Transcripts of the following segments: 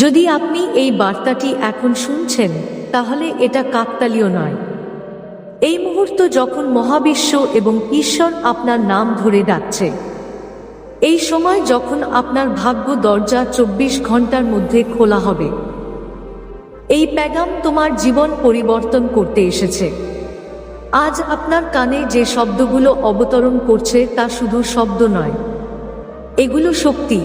যদি আপনি এই বার্তাটি এখন শুনছেন, তাহলে এটা কাকতালীয় নয়। এই মুহূর্ত যখন মহাবিশ্ব এবং ঈশ্বর আপনার নাম ধরে ডাকছে, এই সময় যখন আপনার ভাগ্য দরজা চব্বিশ ঘণ্টার মধ্যে খোলা হবে, এই প্যাগাম তোমার জীবন পরিবর্তন করতে এসেছে। আজ আপনার কানে যে শব্দগুলো অবতরণ করছে তা শুধু শব্দ নয়, এগুলো শক্তি।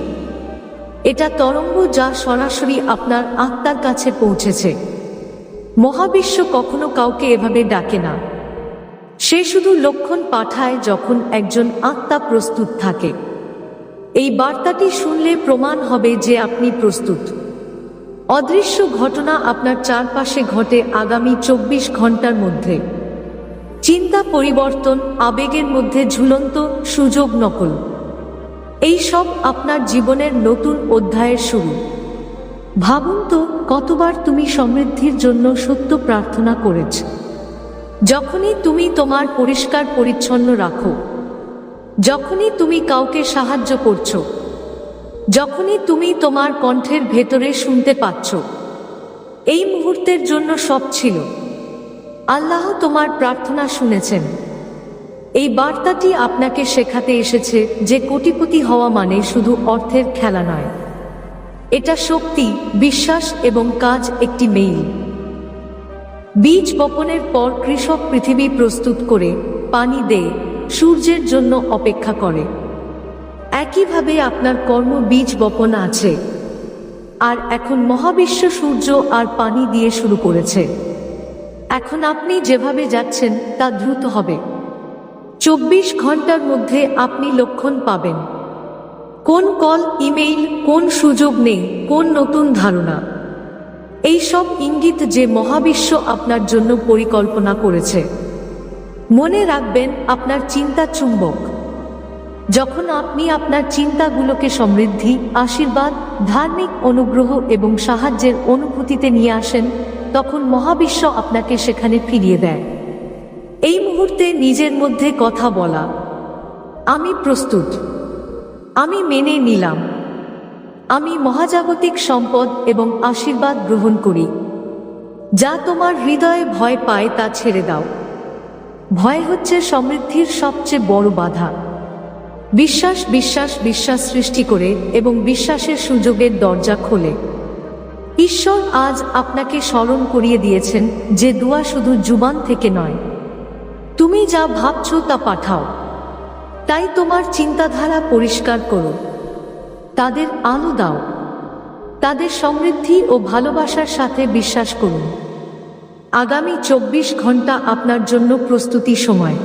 এটা তরঙ্গ যা সরাসরি আপনার আত্মার কাছে পৌঁছেছে। মহাবিশ্ব কখনো কাউকে এভাবে ডাকে না। সে শুধু লক্ষণ পাঠায় যখন একজন আত্মা প্রস্তুত থাকে। এই বার্তাটি শুনলে প্রমাণ হবে যে আপনি প্রস্তুত। অদৃশ্য ঘটনা আপনার চারপাশে ঘটে আগামী চব্বিশ ঘণ্টার মধ্যে। চিন্তা পরিবর্তন, আবেগের মধ্যে ঝুলন্ত সুযোগ নকল। এই সব আপনার জীবনের নতুন অধ্যায়ের শুরু। ভাবুন তো, কতবার তুমি সমৃদ্ধির জন্য সত্য প্রার্থনা করেছ। যখনই তুমি তোমার পরিষ্কার পরিচ্ছন্ন রাখো, যখনই তুমি কাউকে সাহায্য করছ, যখনই তুমি তোমার কণ্ঠের ভেতরে শুনতে পাচ্ছ, এই মুহূর্তের জন্য সব ছিল। আল্লাহ তোমার প্রার্থনা শুনেছেন। এই বার্তাটি আপনাকে শেখাতে এসেছে যে কোটিপতি হওয়া মানে শুধু অর্থের খেলা নয়। এটা শক্তি, বিশ্বাস এবং কাজ একটি মেইল। বীজ বপনের পর কৃষক পৃথিবী প্রস্তুত করে, পানি দেয়, সূর্যের জন্য অপেক্ষা করে। একইভাবে আপনার কর্ম বীজ বপন আছে। আর এখন মহাবিশ্ব সূর্য আর পানি দিয়ে শুরু করেছে। এখন আপনি যেভাবে যাচ্ছেন তা দ্রুত হবে। চব্বিশ ঘণ্টার মধ্যে আপনি লক্ষণ পাবেন। কোন কল, ইমেইল, কোন সুযোগ নেই, কোন নতুন ধারণা। এই সব ইঙ্গিত যে মহাবিশ্ব আপনার জন্য পরিকল্পনা করেছে। মনে রাখবেন, আপনার চিন্তা চুম্বক। যখন আপনি আপনার চিন্তাগুলোকে সমৃদ্ধি, আশীর্বাদ, ধার্মিক অনুগ্রহ এবং সাহায্যের অনুভূতিতে নিয়ে আসেন, তখন মহাবিশ্ব আপনাকে সেখানে ফিরিয়ে দেয়। এই মুহূর্তে নিজের মধ্যে কথা বলা। আমি প্রস্তুত। আমি মেনে নিলাম। আমি মহাজাগতিক সম্পদ এবং আশীর্বাদ গ্রহণ করি। যা তোমার হৃদয়ে ভয় পায় তা ছেড়ে দাও। ভয় হচ্ছে সমৃদ্ধির সবচেয়ে বড় বাধা। বিশ্বাস বিশ্বাস বিশ্বাস সৃষ্টি করে এবং বিশ্বাসের সুযোগের দরজা খোলে। ঈশ্বর আজ আপনাকে স্মরণ করিয়ে দিয়েছেন যে দোয়া শুধু জুবান থেকে নয়। তুমি যা ভাবছ তা পাঠাও। তাই তোমার চিন্তাধারা পরিষ্কার করো। তাদের আলো দাও। তাদের সমৃদ্ধি ও ভালোবাসার সাথে বিশ্বাস করুন আগামী চব্বিশ ঘণ্টা আপনার জন্য প্রস্তুতি সময়।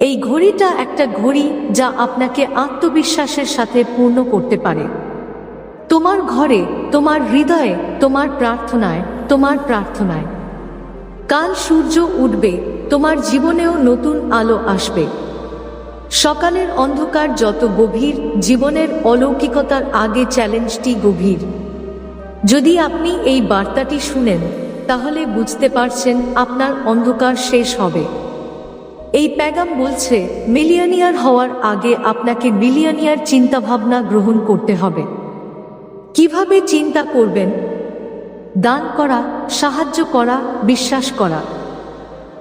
এই ঘড়িটা একটা ঘড়ি যা আপনাকে আত্মবিশ্বাসের সাথে পূর্ণ করতে পারে। তোমার ঘরে, তোমার হৃদয়ে, তোমার প্রার্থনায় তোমার প্রার্থনায়। কাল সূর্য উঠবে, তোমার জীবনেও নতুন আলো আসবে। সকালের অন্ধকার যত গভীর, জীবনের অলৌকিকতার আগে চ্যালেঞ্জটি গভীর। যদি আপনি এই বার্তাটি শুনেন, তাহলে বুঝতে পারছেন আপনার অন্ধকার শেষ হবে। এই প্যাগাম বলছে, মিলিয়নিয়ার হওয়ার আগে আপনাকে মিলিয়নিয়ার চিন্তাভাবনা গ্রহণ করতে হবে। কীভাবে চিন্তা করবেন? দান করা, সাহায্য করা, বিশ্বাস করা।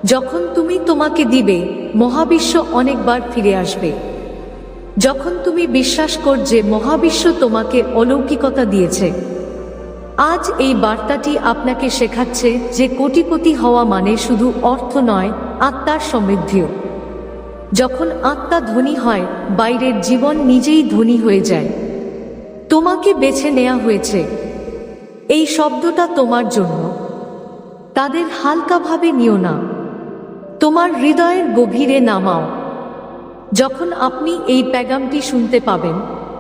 যখন তুমি তোমাকে দিবে, মহাবিশ্ব অনেকবার ফিরে আসবে। যখন তুমি বিশ্বাস কর যে মহাবিশ্ব তোমাকে অলৌকিকতা দিয়েছে। আজ এই বার্তাটি আপনাকে শেখাচ্ছে যে কোটিপতি হওয়া মানে শুধু অর্থ নয়, আত্মার সমৃদ্ধিও। যখন আত্মা ধনী হয়, বাইরের জীবন নিজেই ধনী হয়ে যায়। তোমাকে বেছে নেওয়া হয়েছে। এই শব্দটা তোমার জন্য। তাদের হালকাভাবে নিও না। তোমার হৃদয়ের গভীরে নামাও। যখন আপনি এই প্যাগামটি শুনতে পাবেন,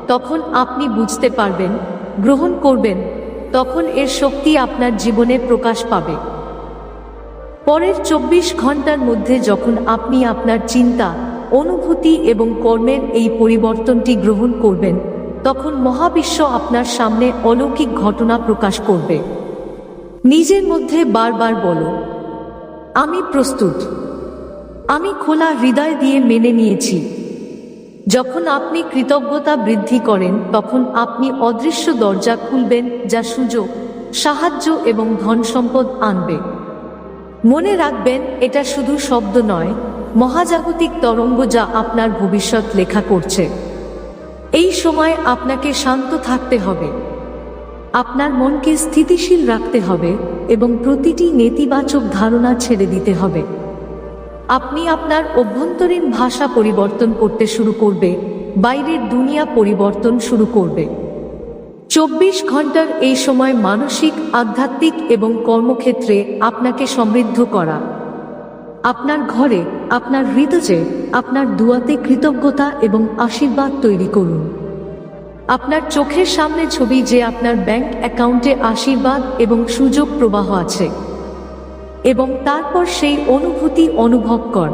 তখন আপনি বুঝতে পারবেন, গ্রহণ করবেন, তখন এর শক্তি আপনার জীবনে প্রকাশ পাবে। পরের চব্বিশ ঘণ্টার মধ্যে যখন আপনি আপনার চিন্তা, অনুভূতি এবং কর্মের এই পরিবর্তনটি গ্রহণ করবেন তখন মহাবিশ্ব আপনার সামনে অলৌকিক ঘটনা প্রকাশ করবে। নিজের মধ্যে বারবার বলো, আমি প্রস্তুত। আমি খোলা হৃদয় দিয়ে মেনে নিয়েছি। যখন আপনি কৃতজ্ঞতা বৃদ্ধি করেন, তখন আপনি অদৃশ্য দরজা খুলবেন যা সুযোগ, সাহায্য এবং ধন সম্পদ আনবে। মনে রাখবেন, এটা শুধু শব্দ নয়, মহাজাগতিক তরঙ্গ যা আপনার ভবিষ্যৎ লেখা করছে। এই সময় আপনাকে শান্ত থাকতে হবে। আপনার মনকে স্থিতিশীল রাখতে হবে এবং প্রতিটি নেতিবাচক ধারণা ছেড়ে দিতে হবে। আপনি আপনার অভ্যন্তরীণ ভাষা পরিবর্তন করতে শুরু করবে, বাইরের দুনিয়া পরিবর্তন শুরু করবে। চব্বিশ ঘণ্টার এই সময় মানসিক, আধ্যাত্মিক এবং কর্মক্ষেত্রে আপনাকে সমৃদ্ধ করা। আপনার ঘরে, আপনার হৃদয়ে, আপনার দুয়াতে কৃতজ্ঞতা এবং আশীর্বাদ তৈরি করুন। আপনার চোখের সামনে ছবি যে আপনার ব্যাংক অ্যাকাউন্টে আশীর্বাদ এবং সুযোগ প্রবাহ আছে। এবং তারপর সেই অনুভূতি অনুভব কর।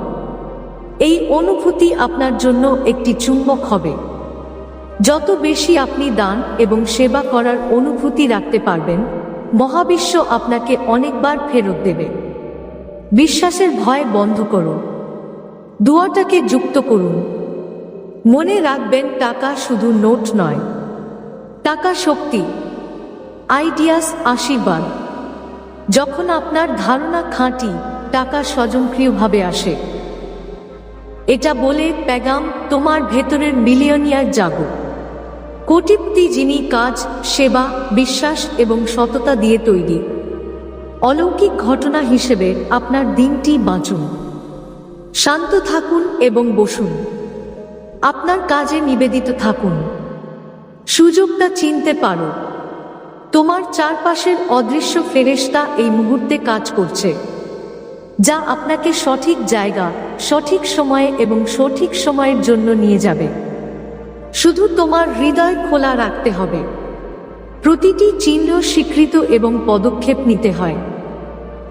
এই অনুভূতি আপনার জন্য একটি চুম্বক হবে। যত বেশি আপনি দান এবং সেবা করার অনুভূতি রাখতে পারবেন, মহাবিশ্ব আপনাকে অনেকবার ফেরত দেবে। বিশ্বাসের ভয় বন্ধ করুন। দুয়াটাকে যুক্ত করুন। মনে রাখবেন, টাকা শুধু নোট নয়। টাকা শক্তি, আইডিয়াস আশীর্বাদ। যখন আপনার ধারণা খাঁটি, টাকা স্বজনক্রিয়ভাবে আসে। এটা বলে প্যাগাম, তোমার ভেতরের মিলিয়নিয়ার জাগো। কোটিপতি যিনি কাজ, সেবা, বিশ্বাস এবং সততা দিয়ে তৈরি। অলৌকিক ঘটনা হিসেবে আপনার দিনটি বাঁচুন। শান্ত থাকুন এবং বসুন। আপনার কাজে নিবেদিত থাকুন। সুযোগটা চিনতে পারো। তোমার চারপাশের অদৃশ্য ফেরেশতা এই মুহূর্তে কাজ করছে, যা আপনাকে সঠিক জায়গা, সঠিক সময়ে এবং সঠিক সময়ের জন্য নিয়ে যাবে। শুধু তোমার হৃদয় খোলা রাখতে হবে। প্রতিটি চিহ্ন স্বীকৃত এবং পদক্ষেপ নিতে হয়।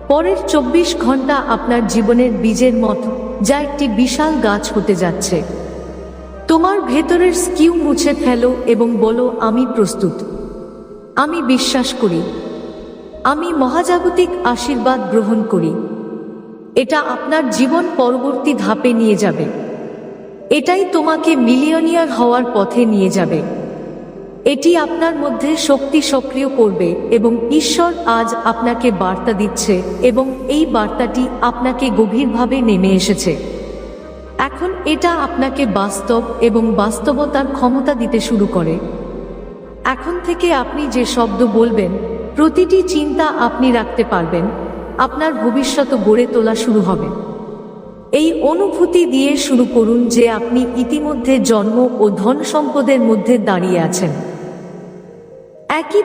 পরের চব্বিশ ঘণ্টা আপনার জীবনের বীজের মতো, যা একটি বিশাল গাছ হতে যাচ্ছে। তোমার ভেতরের স্কিউ মুছে ফেলো এবং বলো, আমি প্রস্তুত। আমি বিশ্বাস করি। আমি মহাজাগতিক আশীর্বাদ গ্রহণ করি। এটা আপনার জীবন পরবর্তী ধাপে নিয়ে যাবে। এটাই তোমাকে মিলিয়নিয়ার হওয়ার পথে নিয়ে যাবে। এটি আপনার মধ্যে শক্তি সক্রিয় করবে এবং ঈশ্বর আজ আপনাকে বার্তা দিচ্ছে এবং এই বার্তাটি আপনাকে গভীরভাবে নেমে এসেছে। এখন এটা আপনাকে বাস্তব এবং বাস্তবতার ক্ষমতা দিতে শুরু করে। এখন থেকে আপনি যে শব্দ বলবেন, প্রতিটি চিন্তা আপনি রাখতে পারবেন। আপনার ভবিষ্যৎ গড়ে তোলা শুরু হবে। এই অনুভূতি দিয়ে শুরু করুন যে আপনি ইতিমধ্যে জন্ম ও ধন সম্পদের মধ্যে দাঁড়িয়ে আছেন।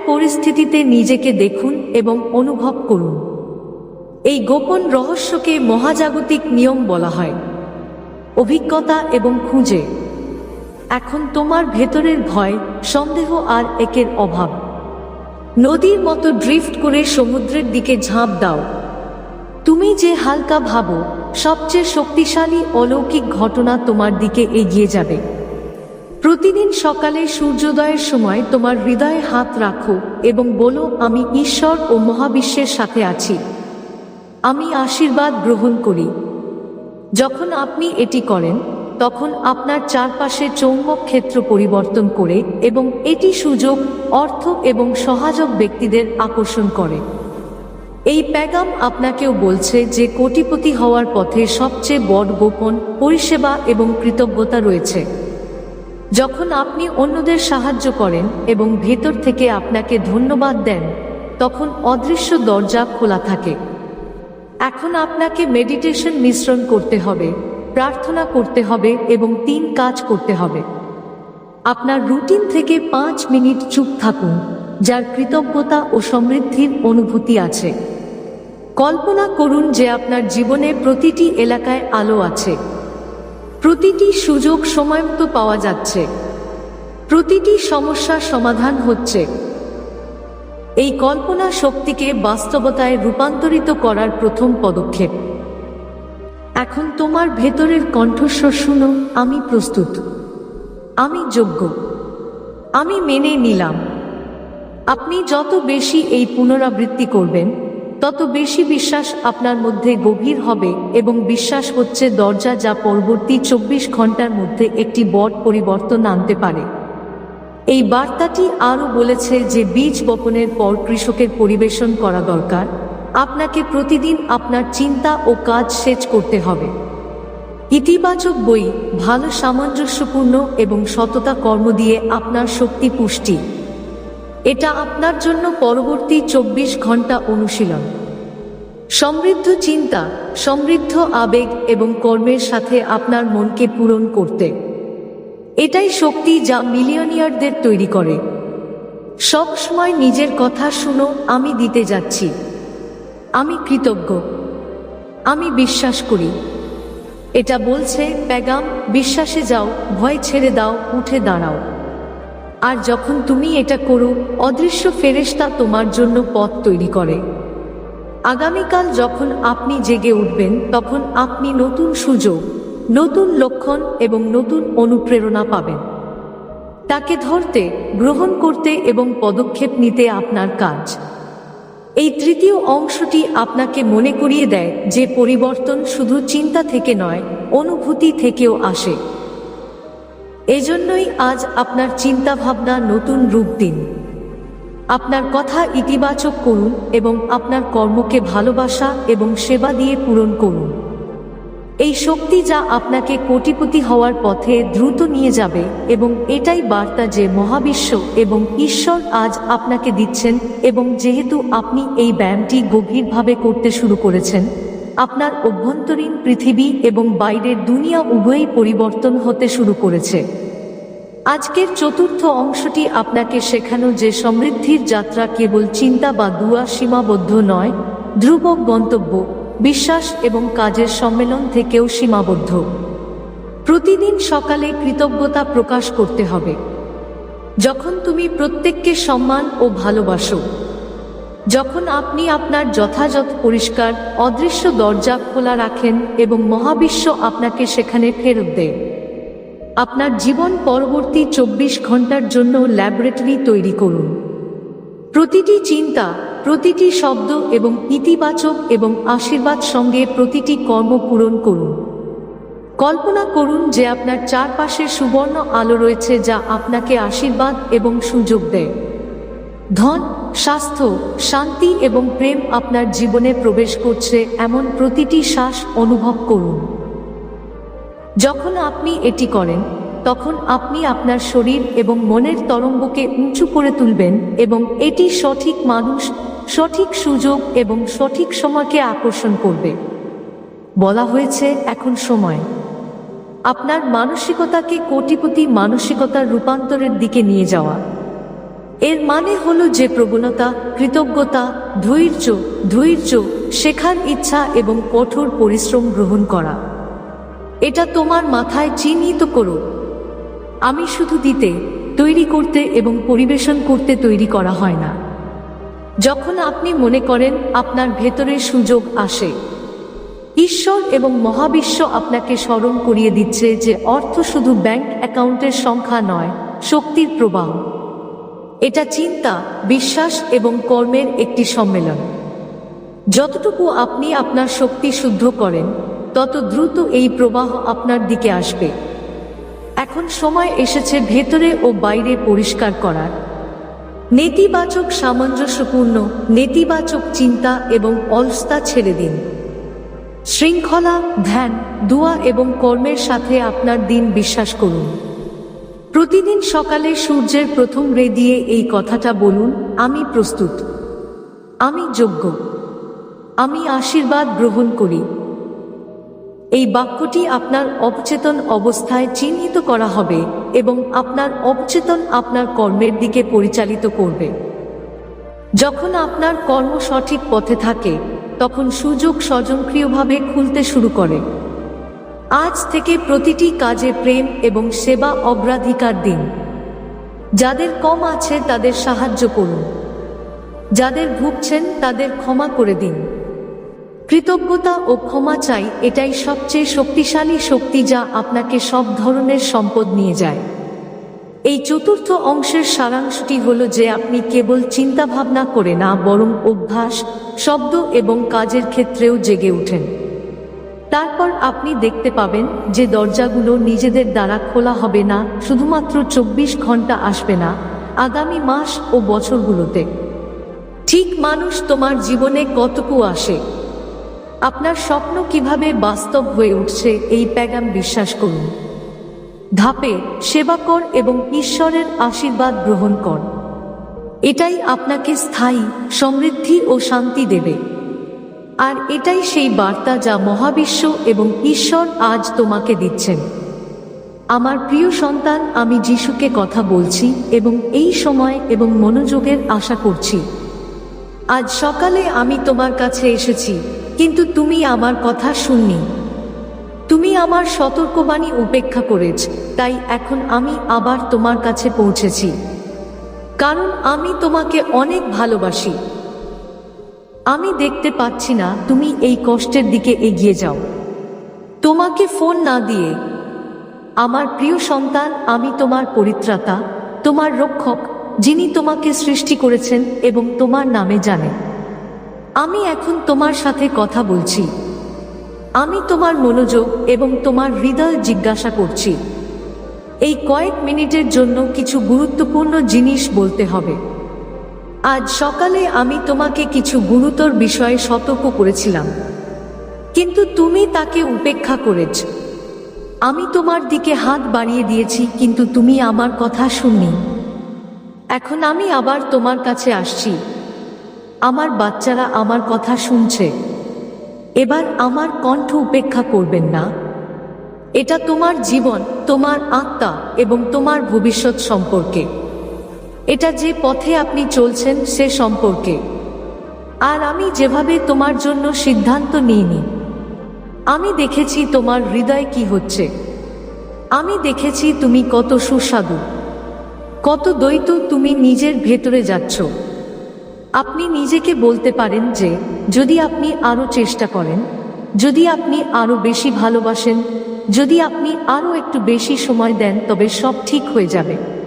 পরিস্থিতিতে নিজেকে দেখুন এবং অনুভব করুন। এই গোপন রহস্যকে মহাজাগতিক নিয়ম বলা হয়। অভিজ্ঞতা এবং খুঁজে। এখন তোমার ভেতরের ভয়, সন্দেহ আর একের অভাব। নদীর মতো ড্রিফট করে সমুদ্রের দিকে ঝাঁপ দাও। তুমি যে হালকা ভাবো, সবচেয়ে শক্তিশালী অলৌকিক ঘটনা তোমার দিকে এগিয়ে যাবে। প্রতিদিন সকালে সূর্যোদয়ের সময় তোমার হৃদয়ে হাত রাখো এবং বলো, আমি ঈশ্বর ও মহাবিশ্বের সাথে আছি। আমি আশীর্বাদ গ্রহণ করি। যখন আপনি এটি করেন, তখন আপনার চারপাশে চৌম্বক ক্ষেত্র পরিবর্তন করে এবং এটি সুযোগ, অর্থ এবং সহায়ক ব্যক্তিদের আকর্ষণ করে। এই প্যাগাম আপনাকেও বলছে যে কোটিপতি হওয়ার পথে সবচেয়ে বড় গোপন পরিষেবা এবং কৃতজ্ঞতা রয়েছে। যখন আপনি অন্যদের সাহায্য করেন এবং ভেতর থেকে আপনাকে ধন্যবাদ দেন, তখন অদৃশ্য দরজা খোলা থাকে। এখন আপনাকে মেডিটেশন মিশ্রণ করতে হবে, প্রার্থনা করতে হবে এবং তিন কাজ করতে হবে। আপনার রুটিন থেকে পাঁচ মিনিট চুপ থাকুন, যার কৃতজ্ঞতা ও সমৃদ্ধির অনুভূতি আছে। কল্পনা করুন যে আপনার জীবনে প্রতিটি এলাকায় আলো আছে। প্রতিটি সুযোগ সময়মতো পাওয়া যাচ্ছে। প্রতিটি সমস্যার সমাধান হচ্ছে। এই কল্পনা শক্তিকে বাস্তবতায় রূপান্তরিত করার প্রথম পদক্ষেপ। এখন তোমার ভেতরের কণ্ঠস্বর শুনো, আমি প্রস্তুত। আমি যোগ্য। আমি মেনে নিলাম। আপনি যত বেশি এই পুনরাবৃত্তি করবেন তত বেশি বিশ্বাস আপনার মধ্যে গভীর হবে এবং বিশ্বাস হচ্ছে দরজা যা পরবর্তী চব্বিশ ঘণ্টার মধ্যে একটি বট পরিবর্তন আনতে পারে। এই বার্তাটি আরও বলেছে যে বীজ বপনের পর কৃষকের পরিবেশন করা দরকার। আপনাকে প্রতিদিন আপনার চিন্তা ও কাজ সেচ করতে হবে। ইতিবাচক বই, ভালো সামঞ্জস্যপূর্ণ এবং সততা কর্ম দিয়ে আপনার শক্তি পুষ্টি। এটা আপনার জন্য পরবর্তী চব্বিশ ঘণ্টা অনুশীলন। সমৃদ্ধ চিন্তা, সমৃদ্ধ আবেগ এবং কর্মের সাথে আপনার মনকে পূরণ করতে। এটাই শক্তি যা মিলিয়নিয়ারদের তৈরি করে। সব সময় নিজের কথা শুনো, আমি দিতে যাচ্ছি। আমি কৃতজ্ঞ। আমি বিশ্বাস করি। এটা বলছে প্যাগাম, বিশ্বাসে যাও, ভয় ছেড়ে দাও, উঠে দাঁড়াও। আর যখন তুমি এটা করো, অদৃশ্য ফেরেশতা তোমার জন্য পথ তৈরি করে। আগামীকাল যখন আপনি জেগে উঠবেন, তখন আপনি নতুন সুযোগ, নতুন লক্ষণ এবং নতুন অনুপ্রেরণা পাবেন। তাকে ধরতে, গ্রহণ করতে এবং পদক্ষেপ নিতে আপনার কাজ। এই তৃতীয় অংশটি আপনাকে মনে করিয়ে দেয় যে পরিবর্তন শুধু চিন্তা থেকে নয়, অনুভূতি থেকেও আসে। এজন্যই আজ আপনার চিন্তা ভাবনা নতুন রূপ দিন। আপনার কথা ইতিবাচক করুন এবং আপনার কর্মকে ভালোবাসা এবং সেবা দিয়ে পূরণ করুন। এই শক্তি যা আপনাকে কোটিপতি হওয়ার পথে দ্রুত নিয়ে যাবে এবং এটাই বার্তা যে মহাবিশ্ব এবং ঈশ্বর আজ আপনাকে দিচ্ছেন এবং যেহেতু আপনি এই ব্যায়ামটি গভীরভাবে করতে শুরু করেছেন আপনার অভ্যন্তরীণ পৃথিবী এবং বাইরের দুনিয়া উভয়ই পরিবর্তন হতে শুরু করেছে। আজকের চতুর্থ অংশটি আপনাকে শেখানো যে সমৃদ্ধির যাত্রা কেবল চিন্তা বা দুয়া সীমাবদ্ধ নয় ধ্রুবক গন্তব্য, বিশ্বাস এবং কাজের সম্মেলন থেকেও সীমাবদ্ধ। প্রতিদিন সকালে কৃতজ্ঞতা প্রকাশ করতে হবে। যখন তুমি প্রত্যেককে সম্মান ও ভালোবাসো যখন আপনি আপনার যথাযথ পরিষ্কার, অদৃশ্য দরজা খোলা রাখেন এবং মহাবিশ্ব আপনাকে সেখানে ফেরত দেয়। আপনার জীবন পরবর্তী চব্বিশ ঘণ্টার জন্য ল্যাবরেটরি তৈরি করুন। প্রতিটি চিন্তা, প্রতিটি শব্দ এবং ইতিবাচক এবং আশীর্বাদ সঙ্গে প্রতিটি কর্ম পূরণ করুন। কল্পনা করুন যে আপনার চারপাশে সুবর্ণ আলো রয়েছে যা আপনাকে আশীর্বাদ এবং সুযোগ দেয়। ধন স্বাস্থ্য, শান্তি এবং প্রেম আপনার জীবনে প্রবেশ করছে এমন প্রতিটি শ্বাস অনুভব করুন। যখন আপনি এটি করেন, তখন আপনি আপনার শরীর এবং মনের তরঙ্গকে উঁচু করে তুলবেন এবং এটি সঠিক মানুষ, সঠিক সুযোগ এবং সঠিক সময়কে আকর্ষণ করবে। বলা হয়েছে, এখন সময়। আপনার মানসিকতাকে কোটিপতি মানসিকতার রূপান্তরের দিকে নিয়ে যাওয়া। এর মানে হলো যে প্রবণতা, কৃতজ্ঞতা, ধৈর্য ধৈর্য, শেখার ইচ্ছা এবং কঠোর পরিশ্রম গ্রহণ করা। এটা তোমার মাথায় চিহ্নিত করো। আমি শুধু দিতে, তৈরি করতে এবং পরিবেশন করতে তৈরি করা হয় না। যখন আপনি মনে করেন আপনার ভেতরে সুযোগ আসে, ঈশ্বর এবং মহাবিশ্ব আপনাকে স্মরণ করিয়ে দিচ্ছে যে অর্থ শুধু ব্যাংক অ্যাকাউন্টের সংখ্যা নয়, শক্তির প্রবাহ। এটা চিন্তা, বিশ্বাস এবং কর্মের একটি সম্মেলন। যতটুকু আপনি আপনার শক্তি শুদ্ধ করেন, তত দ্রুত এই প্রবাহ আপনার দিকে আসবে। এখন সময় এসেছে ভেতরে ও বাইরে পরিষ্কার করার। নেতিবাচক সামঞ্জস্যপূর্ণ, নেতিবাচক চিন্তা এবং অলস্তা ছেড়ে দিন। শৃঙ্খলা, ধ্যান, দোয়া এবং কর্মের সাথে আপনার দিন বিশ্বাস করুন। প্রতিদিন সকালে সূর্যের প্রথম রে দিয়ে এই কথাটা বলুন, আমি প্রস্তুত। আমি যোগ্য। আমি আশীর্বাদ গ্রহণ করি। এই বাক্যটি আপনার অবচেতন অবস্থায় চিহ্নিত করা হবে এবং আপনার অবচেতন আপনার কর্মের দিকে পরিচালিত করবে। যখন আপনার কর্ম সঠিক পথে থাকে, তখন সুযোগ স্বজনক্রিয়ভাবে খুলতে শুরু করে। আজ থেকে প্রতিটি কাজে প্রেম এবং সেবা অগ্রাধিকার দিন। যাদের কম আছে তাদের সাহায্য করুন। যাদের ভুগছেন তাদের ক্ষমা করে দিন। কৃতজ্ঞতা ও ক্ষমা চাই এটাই সবচেয়ে শক্তিশালী শক্তি যা আপনাকে সব ধরনের সম্পদ নিয়ে যায়। এই চতুর্থ অংশের সারাংশটি হল যে আপনি কেবল চিন্তাভাবনা করে না, বরং অভ্যাস, শব্দ এবং কাজের ক্ষেত্রেও জেগে ওঠেন তারপর আপনি দেখতে পাবেন যে দরজাগুলো নিজেদের দ্বারা খোলা হবে না, শুধুমাত্র চব্বিশ ঘণ্টা আসবে না, আগামী মাস ও বছরগুলোতে। ঠিক মানুষ তোমার জীবনে কতটুকু আসে? আপনার স্বপ্ন কীভাবে বাস্তব হয়ে উঠছে এই প্যাগাম বিশ্বাস করুন। ধাপে সেবা কর এবং ঈশ্বরের আশীর্বাদ গ্রহণ কর। এটাই আপনাকে স্থায়ী, সমৃদ্ধি ও শান্তি দেবে। আর এটাই সেই বার্তা যা মহাবিশ্ব এবং ঈশ্বর আজ তোমাকে দিচ্ছেন। আমার প্রিয় সন্তান, আমি যিশুকে কথা বলছি এবং এই সময় এবং মনোযোগের আশা করছি। আজ সকালে আমি তোমার কাছে এসেছি, কিন্তু তুমি আমার কথা শুননি। তুমি আমার সতর্কবাণী উপেক্ষা করেছ, তাই এখন আমি আবার তোমার কাছে পৌঁছেছি। কারণ আমি তোমাকে অনেক ভালোবাসি। আমি দেখতে পাচ্ছি না, তুমি এই কষ্টের দিকে এগিয়ে যাও। তোমাকে ফোন না দিয়ে, আমার প্রিয় সন্তান, আমি তোমার পরিত্রাতা, তোমার রক্ষক, যিনি তোমাকে সৃষ্টি করেছেন এবং তোমার নামে জানেন আমি এখন তোমার সাথে কথা বলছি। আমি তোমার মনোযোগ এবং তোমার হৃদয় জিজ্ঞাসা করছি। এই কয়েক মিনিটের জন্য কিছু গুরুত্বপূর্ণ জিনিস বলতে হবে। আজ সকালে আমি তোমাকে কিছু গুরুতর বিষয়ে সতর্ক করেছিলাম। কিন্তু তুমি তাকে উপেক্ষা করেছ। আমি তোমার দিকে হাত বাড়িয়ে দিয়েছি, কিন্তু তুমি আমার কথা শুননি। এখন আমি আবার তোমার কাছে আসছি। আমার বাচ্চারা আমার কথা শুনছে। এবার আমার কণ্ঠ উপেক্ষা করবেন না। এটা তোমার জীবন, তোমার আত্মা এবং তোমার ভবিষ্যৎ সম্পর্কে। এটা যে পথে আপনি চলছেন সে সম্পর্কে। আর আমি যেভাবে তোমার জন্য সিদ্ধান্ত নিইনি। আমি দেখেছি তোমার হৃদয় কি হচ্ছে। আমি দেখেছি তুমি কত সুস্বাদু। কত দ্বৈত তুমি নিজের ভেতরে যাচ্ছ। আপনি নিজেকে বলতে পারেন যে, যদি আপনি আরও চেষ্টা করেন, যদি আপনি আরও বেশি ভালোবাসেন, যদি আপনি আরও একটু বেশি সময় দেন, তবে সব ঠিক হয়ে যাবে।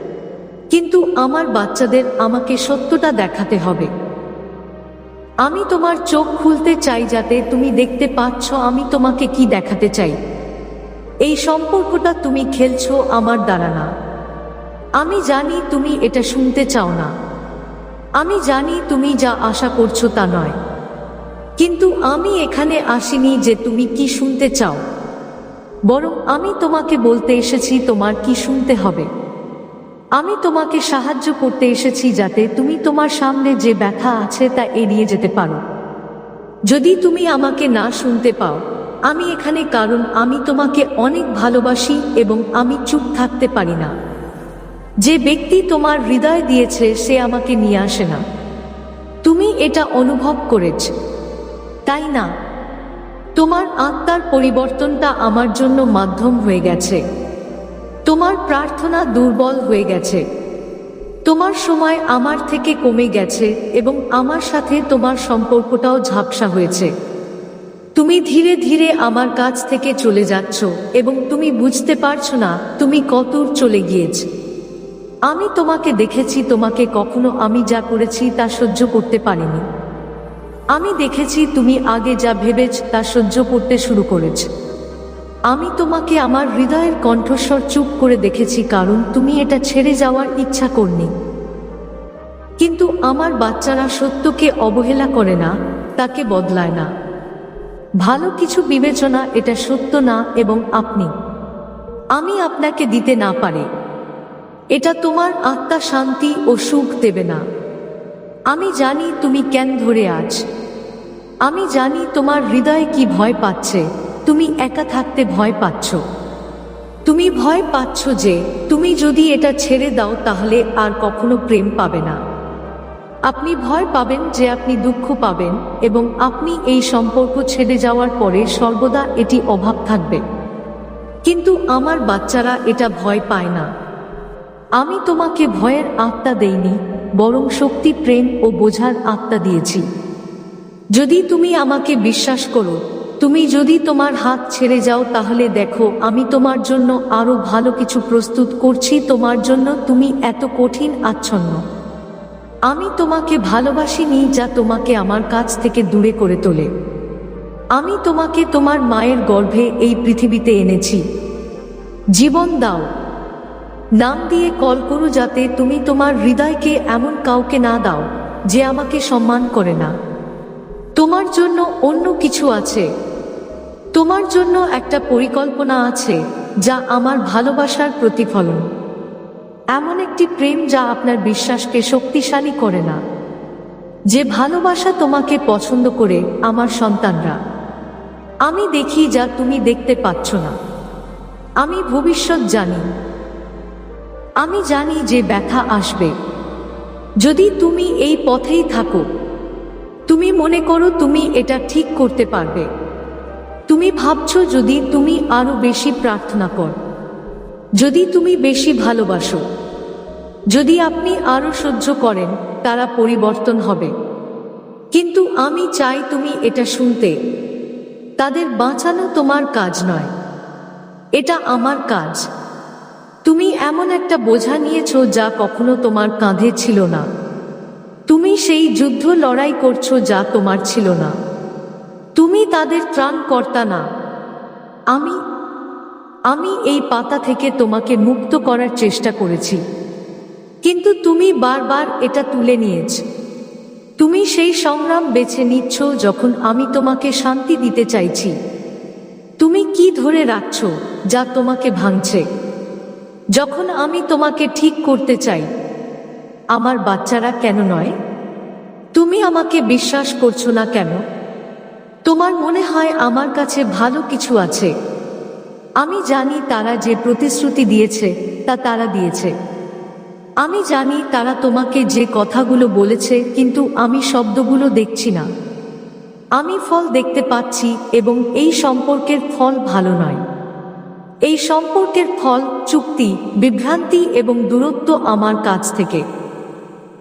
কিন্তু আমার বাচ্চাদের আমাকে সত্যটা দেখাতে হবে। আমি তোমার চোখ খুলতে চাই যাতে তুমি দেখতে পাচ্ছ আমি তোমাকে কি দেখাতে চাই। এই সম্পর্কটা তুমি খেলছ আমার দ্বারা না। আমি জানি তুমি এটা শুনতে চাও না। আমি জানি তুমি যা আশা করছ তা নয়। কিন্তু আমি এখানে আসিনি যে তুমি কি শুনতে চাও। বরং আমি তোমাকে বলতে এসেছি তোমার কি শুনতে হবে। আমি তোমাকে সাহায্য করতে এসেছি যাতে তুমি তোমার সামনে যে ব্যথা আছে তা এড়িয়ে যেতে পারো। যদি তুমি আমাকে না শুনতে পাও, আমি এখানে কারণ আমি তোমাকে অনেক ভালোবাসি এবং আমি চুপ থাকতে পারি না। যে ব্যক্তি তোমার হৃদয় দিয়েছে, সে আমাকে নিয়ে আসে না। তুমি এটা অনুভব করেছ। তাই না? তোমার আত্মার পরিবর্তনটা আমার জন্য মাধ্যম হয়ে গেছে। তোমার প্রার্থনা দুর্বল হয়ে গেছে। তোমার সময় আমার থেকে কমে গেছে এবং আমার সাথে তোমার সম্পর্কটাও ঝাপসা হয়েছে। তুমি ধীরে ধীরে আমার কাছ থেকে চলে যাচ্ছ এবং তুমি বুঝতে পারছ না তুমি কতর চলে গিয়েছ। আমি তোমাকে দেখেছি, তোমাকে কখনো আমি যা করেছি তা সহ্য করতে পারিনি। আমি দেখেছি তুমি আগে যা ভেবেছ তা সহ্য করতে শুরু করেছ। আমি তোমাকে আমার হৃদয়ের কণ্ঠস্বর চুপ করে দেখেছি, কারণ তুমি এটা ছেড়ে যাওয়ার ইচ্ছা করনি। কিন্তু আমার বাচ্চারা সত্যকে অবহেলা করে না, তাকে বদলায় না। ভালো কিছু বিবেচনা এটা সত্য না এবং আপনি। আমি আপনাকে দিতে না পারে। এটা তোমার আত্মা শান্তি ও সুখ দেবে না। আমি জানি তুমি কেন ধরে আছ। আমি জানি তোমার হৃদয়ে কি ভয় পাচ্ছে। তুমি একা থাকতে ভয় পাচ্ছ। তুমি ভয় পাচ্ছ যে, তুমি যদি এটা ছেড়ে দাও তাহলে আর কখনো প্রেম পাবে না। আপনি ভয় পাবেন যে আপনি দুঃখ পাবেন এবং আপনি এই সম্পর্ক ছেড়ে যাওয়ার পরে সর্বদা এটি অভাব থাকবে। কিন্তু আমার বাচ্চারা এটা ভয় পায় না। আমি তোমাকে ভয়ের আত্মা দেইনি, বরং শক্তি, প্রেম ও বোঝার আত্মা দিয়েছি। যদি তুমি আমাকে বিশ্বাস করো তুমি যদি তোমার হাত ছেড়ে যাও তাহলে দেখো, আমি তোমার জন্য আরও ভালো কিছু প্রস্তুত করছি, তোমার জন্য তুমি এত কঠিন আচ্ছন্ন। আমি তোমাকে ভালোবাসিনি যা তোমাকে আমার কাছ থেকে দূরে করে তোলে। আমি তোমাকে তোমার মায়ের গর্ভে এই পৃথিবীতে এনেছি। জীবন দাও। নাম দিয়ে কল করো যাতে তুমি তোমার হৃদয়কে এমন কাউকে না দাও, যে আমাকে সম্মান করে না। তোমার জন্য অন্য কিছু আছে। তোমার জন্য একটা পরিকল্পনা আছে যা আমার ভালোবাসার প্রতিফলন। এমন একটি প্রেম যা আপনার বিশ্বাসকে শক্তিশালী করে না। যে ভালোবাসা তোমাকে পছন্দ করে আমার সন্তানরা। আমি দেখি যা তুমি দেখতে পাচ্ছ না। আমি ভবিষ্যৎ জানি। আমি জানি যে ব্যথা আসবে। যদি তুমি এই পথেই থাকো, তুমি মনে করো তুমি এটা ঠিক করতে পারবে। তুমি ভাবছ যদি তুমি আরও বেশি প্রার্থনা কর। যদি তুমি বেশি ভালোবাসো। যদি আপনি আরও সহ্য করেন, তারা পরিবর্তন হবে। কিন্তু আমি চাই তুমি এটা শুনতে। তাদের বাঁচানো তোমার কাজ নয়। এটা আমার কাজ। তুমি এমন একটা বোঝা নিয়েছো যা কখনো তোমার কাঁধে ছিল না। তুমি সেই যুদ্ধ লড়াই করছ যা তোমার ছিল না। তুমি তাদের ত্রাণকর্তা না। আমি আমি এই পাতা থেকে তোমাকে মুক্ত করার চেষ্টা করেছি। কিন্তু তুমি বারবার এটা তুলে নিয়েছ। তুমি সেই সংগ্রাম বেছে নিচ্ছ যখন আমি তোমাকে শান্তি দিতে চাইছি। তুমি কি ধরে রাখছ যা তোমাকে ভাঙছে? যখন আমি তোমাকে ঠিক করতে চাই, আমার বাচ্চারা কেন নয়? তুমি আমাকে বিশ্বাস করছ না কেন? তোমার মনে হয় আমার কাছে ভালো কিছু আছে? আমি জানি তারা যে প্রতিশ্রুতি দিয়েছে, তা তারা দিয়েছে। আমি জানি তারা তোমাকে যে কথাগুলো বলেছে, কিন্তু আমি শব্দগুলো দেখছি না। আমি ফল দেখতে পাচ্ছি এবং এই সম্পর্কের ফল ভালো নয়। এই সম্পর্কের ফল চুক্তি, বিভ্রান্তি এবং দূরত্ব আমার কাছ থেকে।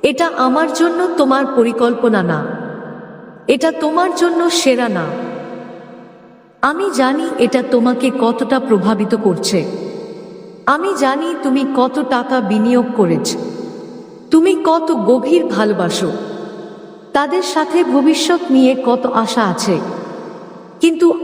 এটা আমার জন্য তোমার পরিকল্পনা না। এটা তোমার জন্য সেরা না। আমি জানি এটা তোমাকে কতটা প্রভাবিত করছে। আমি জানি তুমি কত টাকা বিনিয়োগ করেছ। তুমি কত গভীর ভালোবাসো। তাদের সাথে ভবিষ্যৎ নিয়ে কত আশা আছে। কিন্তু